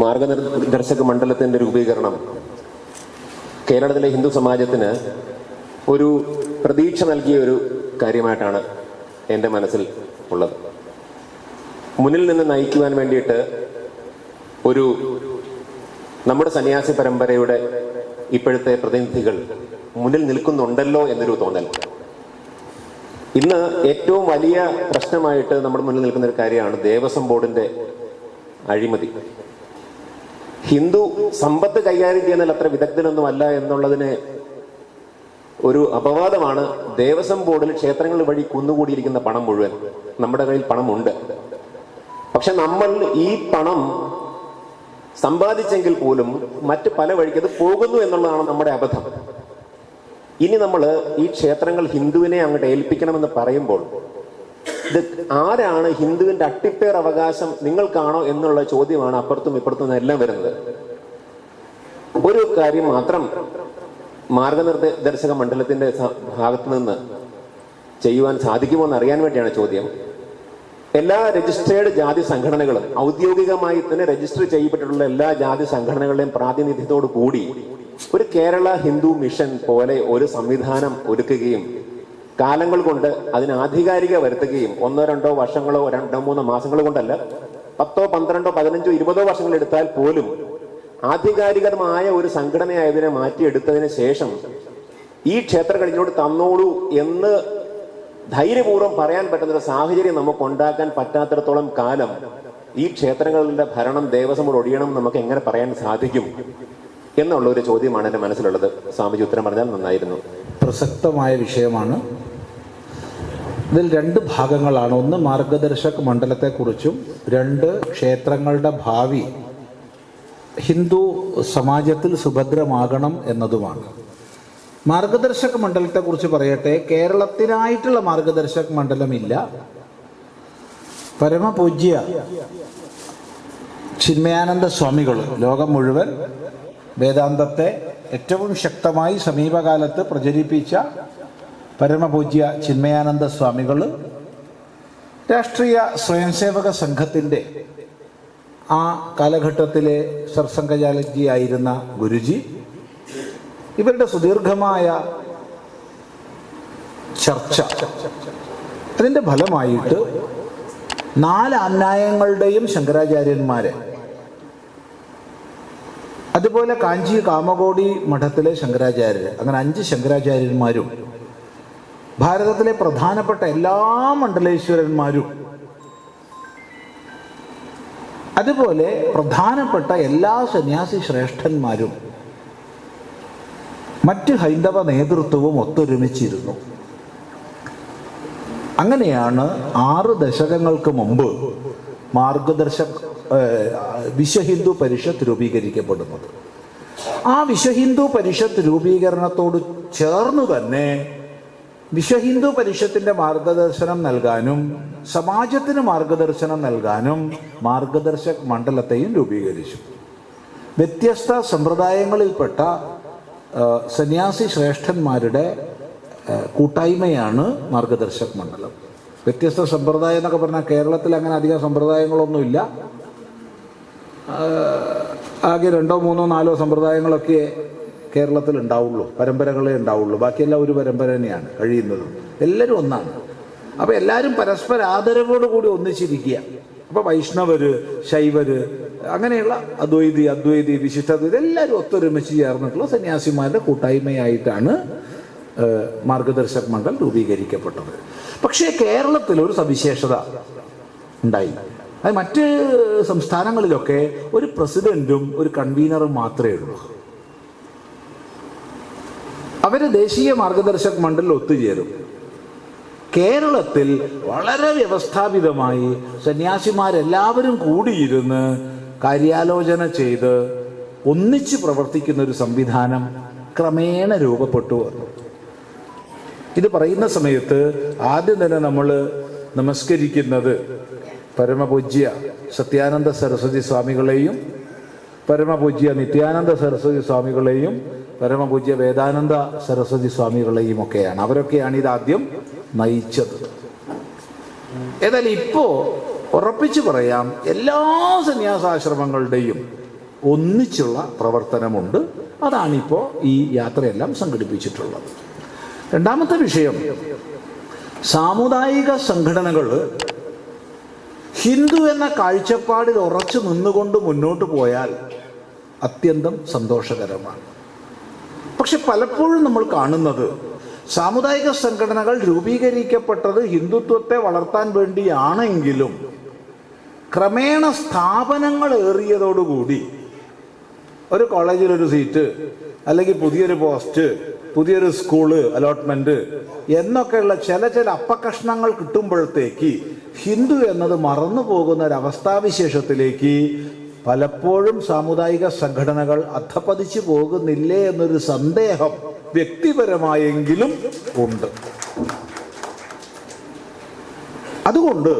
മാർഗനിർദ്ദേശക മണ്ഡലത്തിന്റെ രൂപീകരണം കേരളത്തിലെ ഹിന്ദു സമാജത്തിന് ഒരു പ്രതീക്ഷ നൽകിയ ഒരു കാര്യമായിട്ടാണ് എന്റെ മനസ്സിൽ ഉള്ളത്. മുന്നിൽ നിന്ന് നയിക്കുവാൻ വേണ്ടിയിട്ട് ഒരു നമ്മുടെ സന്യാസി പരമ്പരയുടെ ഇപ്പോഴത്തെ പ്രതിനിധികൾ മുന്നിൽ നിൽക്കുന്നുണ്ടല്ലോ എന്നൊരു തോന്നൽ. ഇന്ന് ഏറ്റവും വലിയ പ്രശ്നമായിട്ട് നമ്മുടെ മുന്നിൽ നിൽക്കുന്ന ഒരു കാര്യമാണ് ദേവസ്വം ബോർഡിന്റെ അഴിമതി. ഹിന്ദു സമ്പത്ത് കൈകാര്യം ചെയ്യുന്നതിൽ അത്ര വിദഗ്ധനൊന്നും അല്ല എന്നുള്ളതിന് ഒരു അപവാദമാണ്. ദേവസ്വം ബോർഡിൽ ക്ഷേത്രങ്ങൾ വഴി കുന്നുകൂടിയിരിക്കുന്ന പണം മുഴുവൻ നമ്മുടെ കയ്യിൽ പണമുണ്ട്. പക്ഷെ നമ്മൾ ഈ പണം സമ്പാദിച്ചെങ്കിൽ പോലും മറ്റ് പല വഴിക്ക് അത് പോകുന്നു എന്നുള്ളതാണ് നമ്മുടെ അബദ്ധം. ഇനി നമ്മൾ ഈ ക്ഷേത്രങ്ങൾ ഹിന്ദുവിനെ അങ്ങോട്ട് ഏൽപ്പിക്കണമെന്ന് പറയുമ്പോൾ ഇത് ആരാണ് ഹിന്ദുവിന്റെ അട്ടിപ്പേർ അവകാശം നിങ്ങൾക്കാണോ എന്നുള്ള ചോദ്യമാണ് അപ്പുറത്തും ഇപ്പുറത്തും എല്ലാം വരുന്നത്. ഒരു കാര്യം മാത്രം മാർഗനിർദ്ദേശക മണ്ഡലത്തിന്റെ ഭാഗത്ത് നിന്ന് ചെയ്യുവാൻ സാധിക്കുമോ എന്ന് അറിയാൻ വേണ്ടിയാണ് ചോദ്യം. എല്ലാ രജിസ്റ്റേർഡ് ജാതി സംഘടനകളും ഔദ്യോഗികമായി തന്നെ രജിസ്റ്റർ ചെയ്യപ്പെട്ടിട്ടുള്ള എല്ലാ ജാതി സംഘടനകളുടെയും പ്രാതിനിധ്യത്തോടു കൂടി ഒരു കേരള ഹിന്ദു മിഷൻ പോലെ ഒരു സംവിധാനം ഒരുക്കുകയും കാലങ്ങൾ കൊണ്ട് അതിന് ആധികാരിക വരുത്തുകയും ഒന്നോ രണ്ടോ വർഷങ്ങളോ രണ്ടോ മൂന്നോ മാസങ്ങൾ കൊണ്ടല്ല പത്തോ പന്ത്രണ്ടോ പതിനഞ്ചോ ഇരുപതോ വർഷങ്ങൾ എടുത്താൽ പോലും ആധികാരികമായ ഒരു സംഘടനയായതിനെ മാറ്റിയെടുത്തതിന് ശേഷം ഈ ക്ഷേത്രങ്ങൾ തന്നോളൂ എന്ന് ധൈര്യപൂർവം പറയാൻ പറ്റുന്ന ഒരു സാഹചര്യം നമുക്ക് ഉണ്ടാക്കാൻ പറ്റാത്തിടത്തോളം കാലം ഈ ക്ഷേത്രങ്ങളുടെ ഭരണം ദേവസ്വം ഒഴിയണം നമുക്ക് എങ്ങനെ പറയാൻ സാധിക്കും എന്നുള്ള ഒരു ചോദ്യമാണ് എന്റെ മനസ്സിലുള്ളത്. സ്വാമിജി ഉത്തരം പറഞ്ഞാൽ നന്നായിരുന്നു. പ്രസക്തമായ വിഷയമാണ്. ഇതിൽ രണ്ട് ഭാഗങ്ങളാണ്. ഒന്ന് മാർഗദർശക് മണ്ഡലത്തെക്കുറിച്ചും രണ്ട് ക്ഷേത്രങ്ങളുടെ ഭാവി ഹിന്ദു സമാജത്തിൽ സുഭദ്രമാകണം എന്നതുമാണ്. മാർഗദർശക് മണ്ഡലത്തെക്കുറിച്ച് പറയട്ടെ കേരളത്തിനായിട്ടുള്ള മാർഗദർശക് മണ്ഡലമില്ല. പരമപൂജ്യ ചിന്മയാനന്ദ സ്വാമികൾ ലോകം മുഴുവൻ വേദാന്തത്തെ ഏറ്റവും ശക്തമായി സമീപകാലത്ത് പ്രചരിപ്പിച്ച പരമപൂജ്യ ചിന്മയാനന്ദ സ്വാമികൾ രാഷ്ട്രീയ സ്വയംസേവക സംഘത്തിന്റെ ആ കാലഘട്ടത്തിലെ സർസംഘചാലജിയായിരുന്ന ഗുരുജി ഇവരുടെ സുദീർഘമായ ചർച്ച അതിന്റെ ഫലമായിട്ട് നാല് അന്യായങ്ങളുടെയും ശങ്കരാചാര്യന്മാരെ അതുപോലെ കാഞ്ചി കാമകോടി മഠത്തിലെ ശങ്കരാചാര്യർ അങ്ങനെ അഞ്ച് ശങ്കരാചാര്യന്മാരും ഭാരതത്തിലെ പ്രധാനപ്പെട്ട എല്ലാ മണ്ഡലേശ്വരന്മാരും. അതുപോലെ പ്രധാനപ്പെട്ട എല്ലാ സന്യാസി ശ്രേഷ്ഠന്മാരും മറ്റ് ഹൈന്ദവ നേതൃത്വവും ഒത്തൊരുമിച്ചിരുന്നു. അങ്ങനെയാണ് ആറ് ദശകങ്ങൾക്ക് മുമ്പ് മാർഗദർശക് വിശ്വഹിന്ദു പരിഷത്ത് രൂപീകരിക്കപ്പെടുന്നത്. ആ വിശ്വഹിന്ദു പരിഷത്ത് രൂപീകരണത്തോട് ചേർന്ന് തന്നെ വിശ്വഹിന്ദു പരിഷത്തിന്റെ മാർഗദർശനം നൽകാനും സമാജത്തിന് മാർഗദർശനം നൽകാനും മാർഗദർശക മണ്ഡലത്തെയും രൂപീകരിച്ചു. വ്യത്യസ്ത സമ്പ്രദായങ്ങളിൽപ്പെട്ട സന്യാസി ശ്രേഷ്ഠന്മാരുടെ കൂട്ടായ്മയാണ് മാർഗദർശക് മണ്ഡലം. വ്യത്യസ്ത സമ്പ്രദായം എന്നൊക്കെ പറഞ്ഞാൽ കേരളത്തിൽ അങ്ങനെ അധികം സമ്പ്രദായങ്ങളൊന്നുമില്ല. ആകെ രണ്ടോ മൂന്നോ നാലോ സമ്പ്രദായങ്ങളൊക്കെ കേരളത്തിൽ ഉണ്ടാവുള്ളൂ പരമ്പരകളെ ഉണ്ടാവുള്ളൂ. ബാക്കിയെല്ലാം ഒരു പരമ്പര തന്നെയാണ് കഴിയുന്നതും. എല്ലാവരും ഒന്നാണ്. അപ്പോൾ എല്ലാവരും പരസ്പര ആദരവോട് കൂടി ഒന്നിച്ചിരിക്കുക. അപ്പോൾ വൈഷ്ണവര് ശൈവര് അങ്ങനെയുള്ള അദ്വൈതി അദ്വൈതി വിശിഷ്ടത ഇതെല്ലാവരും ഒത്തൊരുമിച്ച് ചേർന്നിട്ടുള്ള സന്യാസിമാരുടെ കൂട്ടായ്മയായിട്ടാണ് മാർഗദർശക് മണ്ഡൽ രൂപീകരിക്കപ്പെട്ടത്. പക്ഷേ കേരളത്തിൽ ഒരു സവിശേഷത ഉണ്ടായി. അത് മറ്റ് സംസ്ഥാനങ്ങളിലൊക്കെ ഒരു പ്രസിഡന്റും ഒരു കൺവീനറും മാത്രമേ ഉള്ളൂ. അവർ ദേശീയ മാർഗദർശക് മണ്ഡലിൽ ഒത്തുചേരും. കേരളത്തിൽ വളരെ വ്യവസ്ഥാപിതമായി സന്യാസിമാരെല്ലാവരും കൂടിയിരുന്ന് കാര്യാലോചന ചെയ്ത് ഒന്നിച്ച് പ്രവർത്തിക്കുന്ന ഒരു സംവിധാനം ക്രമേണ രൂപപ്പെട്ടു വന്നു. ഇത് പറയുന്ന സമയത്ത് ആദ്യം തന്നെ നമ്മൾ നമസ്കരിക്കുന്നത് പരമപൂജ്യ സത്യാനന്ദ സരസ്വതി സ്വാമികളെയും പരമപൂജ്യ നിത്യാനന്ദ സരസ്വതി സ്വാമികളെയും പരമപൂജ്യ വേദാനന്ദ സരസ്വതി സ്വാമികളെയും ഒക്കെയാണ്. അവരൊക്കെയാണ് ഇതാദ്യം നയിച്ചത്. ഏതായാലും ഇപ്പോ ഉറപ്പിച്ചു പറയാം എല്ലാ സന്യാസാശ്രമങ്ങളുടെയും ഒന്നിച്ചുള്ള പ്രവർത്തനമുണ്ട്. അതാണിപ്പോൾ ഈ യാത്രയെല്ലാം സംഘടിപ്പിച്ചിട്ടുള്ളത്. രണ്ടാമത്തെ വിഷയം സാമുദായിക സംഘടനകൾ ഹിന്ദു എന്ന കാഴ്ചപ്പാടിൽ ഉറച്ചു നിന്നുകൊണ്ട് മുന്നോട്ട് പോയാൽ അത്യന്തം സന്തോഷകരമാണ്. പക്ഷെ പലപ്പോഴും നമ്മൾ കാണുന്നത് സാമുദായിക സംഘടനകൾ രൂപീകരിക്കപ്പെട്ടത് ഹിന്ദുത്വത്തെ വളർത്താൻ വേണ്ടിയാണെങ്കിലും ക്രമേണ സ്ഥാപനങ്ങൾ ഏറിയതോടുകൂടി ഒരു കോളേജിലൊരു സീറ്റ് അല്ലെങ്കിൽ പുതിയൊരു പോസ്റ്റ് പുതിയൊരു സ്കൂൾ അലോട്ട്മെന്റ് എന്നൊക്കെയുള്ള ചില ചില അപ്പകഷ്ണങ്ങൾ കിട്ടുമ്പോഴത്തേക്ക് ഹിന്ദു എന്നത് മറന്നു പോകുന്ന ഒരവസ്ഥാവിശേഷത്തിലേക്ക് പലപ്പോഴും സാമുദായിക സംഘടനകൾ അധപ്പതിച്ചു പോകുന്നില്ലേ എന്നൊരു സന്ദേഹം വ്യക്തിപരമായെങ്കിലും ഉണ്ട്. അതുകൊണ്ട്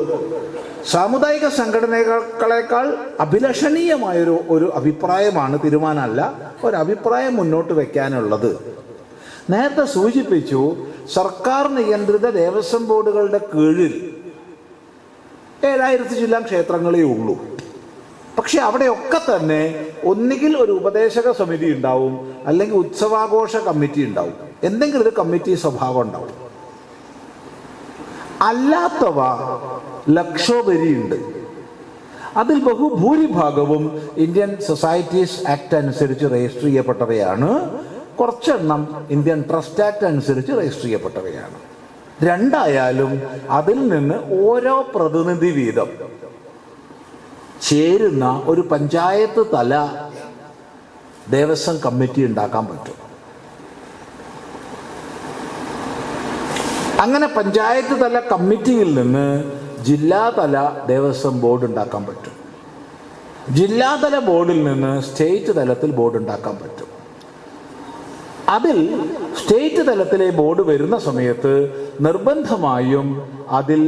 സാമുദായിക സംഘടനകളെക്കാൾ അഭിലഷണീയമായൊരു ഒരു അഭിപ്രായമാണ് തീരുമാനമല്ല ഒരഭിപ്രായം മുന്നോട്ട് വയ്ക്കാനുള്ളത് നേരത്തെ സൂചിപ്പിച്ചു സർക്കാർ നിയന്ത്രിത ദേവസ്വം ബോർഡുകളുടെ കീഴിൽ ഏഴായിരത്തി ചില്ലാം ക്ഷേത്രങ്ങളേ ഉള്ളൂ. പക്ഷെ അവിടെയൊക്കെ തന്നെ ഒന്നുകിൽ ഒരു ഉപദേശക സമിതി ഉണ്ടാവും അല്ലെങ്കിൽ ഉത്സവാഘോഷ കമ്മിറ്റി ഉണ്ടാവും. എന്തെങ്കിലും ഒരു കമ്മിറ്റി സ്വഭാവം ഉണ്ടാവും. അല്ലാത്തവ ലക്ഷോപരിയുണ്ട് അതിൽ ബഹുഭൂരിഭാഗവും ഇന്ത്യൻ സൊസൈറ്റീസ് ആക്ട് അനുസരിച്ച് രജിസ്റ്റർ ചെയ്യപ്പെട്ടവയാണ്. കുറച്ചെണ്ണം ഇന്ത്യൻ ട്രസ്റ്റ് ആക്ട് അനുസരിച്ച് രജിസ്റ്റർ ചെയ്യപ്പെട്ടവയാണ്. രണ്ടായാലും അതിൽ നിന്ന് ഓരോ പ്രതിനിധി വീതം ചേരുന്ന ഒരു പഞ്ചായത്ത് തല ദേവസ്വം കമ്മിറ്റി ഉണ്ടാക്കാൻ പറ്റും. അങ്ങനെ പഞ്ചായത്ത് തല കമ്മിറ്റിയിൽ നിന്ന് ജില്ലാതല ദേവസ്വം ബോർഡ് ഉണ്ടാക്കാൻ പറ്റും. ജില്ലാതല ബോർഡിൽ നിന്ന് സ്റ്റേറ്റ് തലത്തിൽ ബോർഡ് ഉണ്ടാക്കാൻ പറ്റും. അതിൽ സ്റ്റേറ്റ് തലത്തിലെ ബോർഡ് വരുന്ന സമയത്ത് നിർബന്ധമായും അതിൽ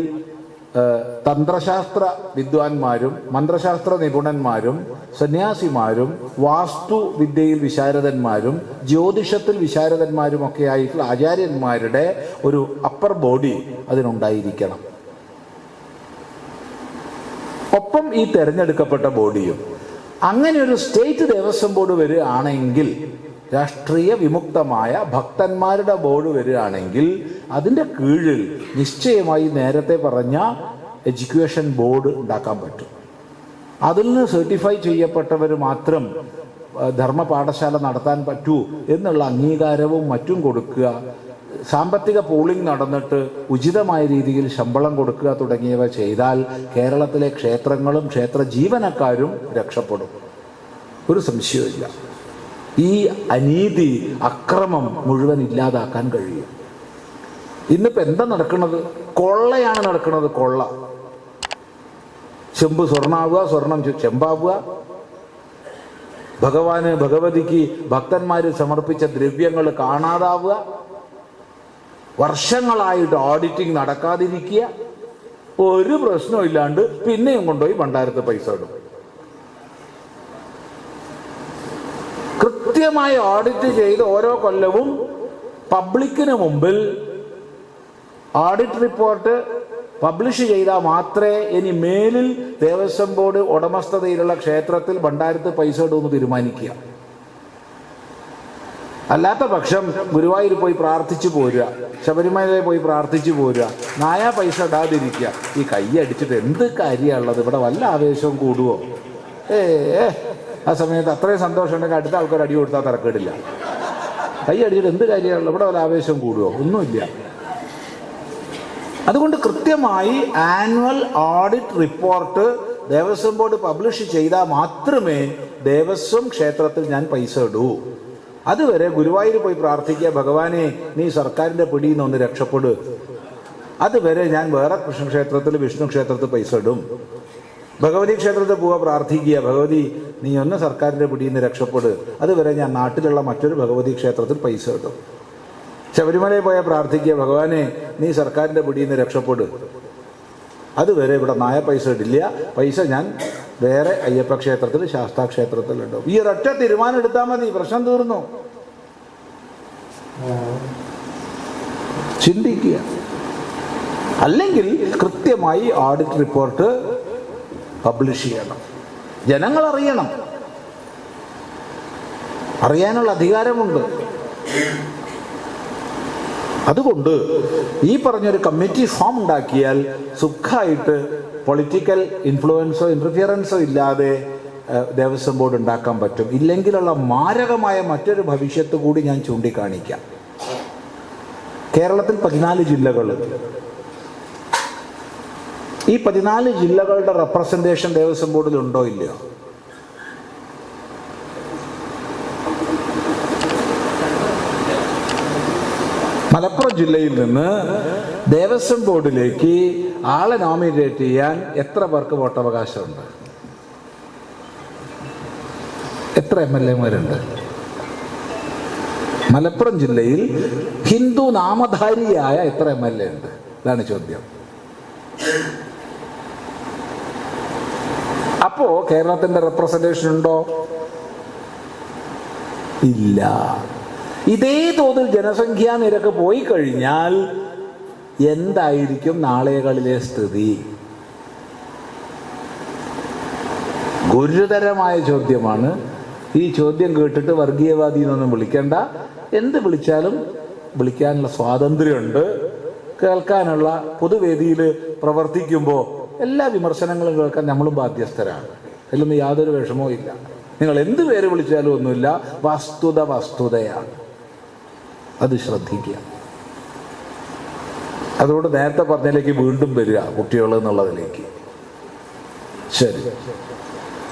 തന്ത്രശാസ്ത്ര വിദ്വാൻമാരും മന്ത്രശാസ്ത്ര നിപുണന്മാരും സന്യാസിമാരും വാസ്തു വിദ്യയിൽ വിശാരദന്മാരും ജ്യോതിഷത്തിൽ വിശാരദന്മാരും ഒക്കെ ആയിട്ടുള്ള ആചാര്യന്മാരുടെ ഒരു അപ്പർ ബോഡി അതിനുണ്ടായിരിക്കണം. ഒപ്പം ഈ തെരഞ്ഞെടുക്കപ്പെട്ട ബോഡിയും അങ്ങനെ ഒരു സ്റ്റേറ്റ് ദേവസ്വം ബോർഡ് വരികയാണെങ്കിൽ രാഷ്ട്രീയ വിമുക്തമായ ഭക്തന്മാരുടെ ബോർഡ് വരികയാണെങ്കിൽ അതിന്റെ കീഴിൽ നിശ്ചയമായി നേരത്തെ പറഞ്ഞ എഡ്യൂക്കേഷൻ ബോർഡ് ഉണ്ടാക്കാൻ പറ്റും. അതിൽ നിന്ന് സർട്ടിഫൈ ചെയ്യപ്പെട്ടവർ മാത്രം ധർമ്മ പാഠശാല നടത്താൻ പറ്റൂ എന്നുള്ള അംഗീകാരവും മറ്റും കൊടുക്കുക സാമ്പത്തിക പൂളിംഗ് നടന്നിട്ട് ഉചിതമായ രീതിയിൽ ശമ്പളം കൊടുക്കുക തുടങ്ങിയവ ചെയ്താൽ കേരളത്തിലെ ക്ഷേത്രങ്ങളും ക്ഷേത്ര ജീവനക്കാരും രക്ഷപ്പെടും. ഒരു സംശയവുമില്ല. ഈ അനീതി അക്രമം മുഴുവൻ ഇല്ലാതാക്കാൻ കഴിയും. ഇന്നിപ്പോ എന്താ നടക്കുന്നത് കൊള്ളയാണ് നടക്കുന്നത് കൊള്ള. ചെമ്പ് സ്വർണാവുക സ്വർണം ചെമ്പാവുക. ഭഗവാന് ഭഗവതിക്ക് ഭക്തന്മാർ സമർപ്പിച്ച ദ്രവ്യങ്ങൾ കാണാതാവുക. വർഷങ്ങളായിട്ട് ഓഡിറ്റിംഗ് നടക്കാതിരിക്കുക. ഒരു പ്രശ്നവും ഇല്ലാണ്ട് പിന്നെയും കൊണ്ടുപോയി ഭണ്ഡാരത്ത് പൈസ ഇടും. കൃത്യമായി ഓഡിറ്റ് ചെയ്ത് ഓരോ കൊല്ലവും പബ്ലിക്കിന് മുമ്പിൽ ഓഡിറ്റ് റിപ്പോർട്ട് പബ്ലിഷ് ചെയ്താൽ മാത്രമേ ഇനി മേലിൽ ദേവസ്വം ബോർഡ് ഉടമസ്ഥതയിലുള്ള ക്ഷേത്രത്തിൽ ഭണ്ഡാരത്ത് പൈസ ഇടുമെന്ന് തീരുമാനിക്കുക. അല്ലാത്ത പക്ഷം ഗുരുവായൂർ പോയി പ്രാർത്ഥിച്ചു പോരുക ശബരിമലയിൽ പോയി പ്രാർത്ഥിച്ചു പോരുക നായാ പൈസ ഇടാതിരിക്കുക. ഈ കൈ അടിച്ചിട്ട് എന്ത് കാര്യമുള്ളത് ഇവിടെ വല്ല ആവേശവും കൂടുവോ? ഏ, ആ സമയത്ത് അത്രയും സന്തോഷം ഉണ്ടെങ്കിൽ അടുത്ത ആൾക്കാർ അടി കൊടുത്താൽ തിരക്കേടില്ല കൈ അടിച്ചിട്ട് എന്ത് കാര്യമാണല്ലോ ഇവിടെ ഒരു ആവേശം കൂടുവോ? ഒന്നുമില്ല. അതുകൊണ്ട് കൃത്യമായി annual audit report Devaswom board publish ചെയ്താൽ മാത്രമേ ദേവസ്വം ക്ഷേത്രത്തിൽ ഞാൻ പൈസ ഇടൂ. അതുവരെ ഗുരുവായൂർ പോയി പ്രാർത്ഥിക്കുക. ഭഗവാനെ നീ സർക്കാരിന്റെ പിടിയിൽ നിന്ന് ഒന്ന് രക്ഷപ്പെട്. അതുവരെ ഞാൻ വേറെ കൃഷ്ണക്ഷേത്രത്തിൽ വിഷ്ണു ക്ഷേത്രത്തിൽ പൈസ ഇടും. ഭഗവതി ക്ഷേത്രത്തിൽ പോവുക പ്രാർത്ഥിക്കുക. ഭഗവതി നീ ഒന്ന് സർക്കാരിന്റെ പിടിയിൽ നിന്ന് രക്ഷപ്പെടുക അതുവരെ ഞാൻ നാട്ടിലുള്ള മറ്റൊരു ഭഗവതി ക്ഷേത്രത്തിൽ പൈസ കിട്ടും. ശബരിമലയിൽ പോയാൽ പ്രാർത്ഥിക്കുക ഭഗവാനെ നീ സർക്കാരിന്റെ പിടിയിൽ നിന്ന് രക്ഷപ്പെടുക അതുവരെ ഇവിടെ നായ പൈസ ഇടില്ല. പൈസ ഞാൻ വേറെ അയ്യപ്പ ക്ഷേത്രത്തിൽ ശാസ്താ ക്ഷേത്രത്തിൽ ഇടും. ഈ ഒരൊറ്റ തീരുമാനം എടുത്താൽ മതി. പ്രശ്നം തീർന്നു. ചിന്തിക്കുക. അല്ലെങ്കിൽ കൃത്യമായി ഓഡിറ്റ് റിപ്പോർട്ട് പബ്ലിഷ് ചെയ്യണം. ജനങ്ങൾ അറിയണം അറിയാനുള്ള അധികാരമുണ്ട്. അതുകൊണ്ട് ഈ പറഞ്ഞൊരു കമ്മിറ്റി ഫോം ഉണ്ടാക്കിയാൽ സുഖമായിട്ട് പൊളിറ്റിക്കൽ ഇൻഫ്ലുവൻസോ ഇന്റർഫിയറൻസോ ഇല്ലാതെ ദേവസ്വം ബോർഡ് ഉണ്ടാക്കാൻ പറ്റും. ഇല്ലെങ്കിലുള്ള മാരകമായ മറ്റൊരു ഭവിഷ്യത്ത് കൂടി ഞാൻ ചൂണ്ടിക്കാണിക്കാം. കേരളത്തിൽ പതിനാല് ജില്ലകൾ. ഈ പതിനാല് ജില്ലകളുടെ റെപ്രസെന്റേഷൻ ദേവസ്വം ബോർഡിൽ ഉണ്ടോ ഇല്ലയോ? മലപ്പുറം ജില്ലയിൽ നിന്ന് ദേവസ്വം ബോർഡിലേക്ക് ആളെ നോമിനേറ്റ് ചെയ്യാൻ എത്ര പേർക്ക് വോട്ടവകാശമുണ്ട്? എത്ര എം എൽ എമാരുണ്ട് മലപ്പുറം ജില്ലയിൽ ഹിന്ദു നാമധാരിയായ എത്ര എം എൽ എ ഉണ്ട്? ഇതാണ് ചോദ്യം. അപ്പോ കേരളത്തിന്റെ റെപ്രസെന്റേഷൻ ഉണ്ടോ? ഇല്ല. ഇതേ തോതിൽ ജനസംഖ്യാ നിരക്ക് പോയി കഴിഞ്ഞാൽ എന്തായിരിക്കും നാളെകളിലെ സ്ഥിതി? ഗുരുതരമായ ചോദ്യമാണ്. ഈ ചോദ്യം കേട്ടിട്ട് വർഗീയവാദി എന്നൊന്നും വിളിക്കേണ്ട. എന്ത് വിളിച്ചാലും വിളിക്കാനുള്ള സ്വാതന്ത്ര്യമുണ്ട്. കേൾക്കാനുള്ള പൊതുവേദിയിൽ പ്രവർത്തിക്കുമ്പോൾ എല്ലാ വിമർശനങ്ങളും കേൾക്കാൻ നമ്മളും ബാധ്യസ്ഥരാണ്. അതിലൊന്നും യാതൊരു വിഷമവും ഇല്ല. നിങ്ങൾ എന്ത് പേര് വിളിച്ചാലും ഒന്നുമില്ല. വസ്തുത വസ്തുതയാണ്. അത് ശ്രദ്ധിക്കുക. അതുകൊണ്ട് നേരത്തെ പറഞ്ഞതിലേക്ക് വീണ്ടും വരിക കുട്ടികൾ എന്നുള്ളതിലേക്ക്. ശരി.